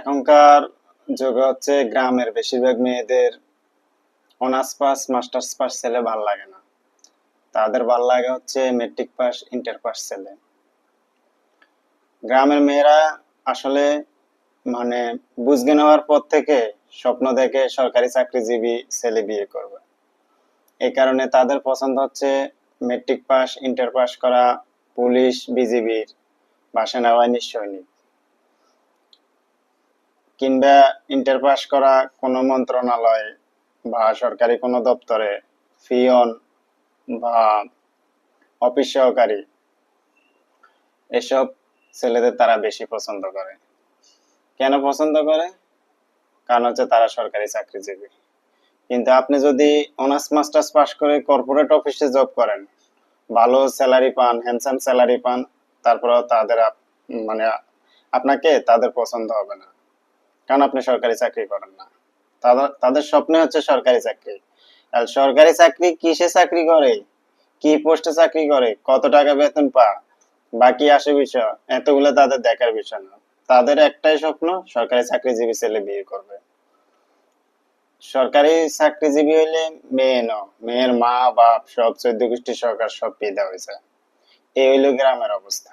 এখনকার যুগে হচ্ছে গ্রামের বেশিরভাগ মেয়েদের অনার্স পাস মাস্টার্স পাস ছেলে ভালো লাগে না। তাদের ভালো লাগে হচ্ছে মেট্রিক পাস ইন্টার পাস ছেলে। গ্রামের মেয়েরা আসলে মানে বুঝগে নেওয়ার পর থেকে স্বপ্ন দেখে সরকারি চাকরিজীবী ছেলে বিয়ে করবে। এই কারণে তাদের পছন্দ হচ্ছে মেট্রিক পাস ইন্টার পাস করা পুলিশ, বিজিবির। বা সেনাবাহিনীর সৈনিক কিংবা ইন্টার পাস করা কোনো মন্ত্রণালয় বা সরকারি কোনো দপ্তরে ফিয়ন বা অফিস সহকারী, এসব ছেলেদের তারা বেশি পছন্দ করে। কেন পছন্দ করে? কারণ হচ্ছে তারা সরকারি চাকরিজীবী। কিন্তু আপনি যদি অনার্স মাস্টার্স পাস করে কর্পোরেট অফিসে জব করেন, ভালো স্যালারি পান হ্যান্ডসাম স্যালারি পান, তারপরেও তাদের মানে আপনাকে তাদের পছন্দ হবে না। কারণ আপনি সরকারি চাকরি করেন না। তাদের স্বপ্নে হচ্ছে সরকারি চাকরি। সরকারি চাকরি কিসে চাকরি করে? কি পোস্টে চাকরি করে? কত টাকা বেতন পা বাকি আসে বিষয়, এতগুলো তাদের দেখার বিষয় না। তাদের একটাই স্বপ্ন, সরকারি চাকরিজীবী ছেলে বিয়ে করবে। সরকারি চাকরিজীবী হইলে মেয়ে ন, মেয়ের মা, বাপ, সব চোদ্দ গোষ্ঠী সরকার সব বিদা হয়েছে এই হইল গ্রামের অবস্থা।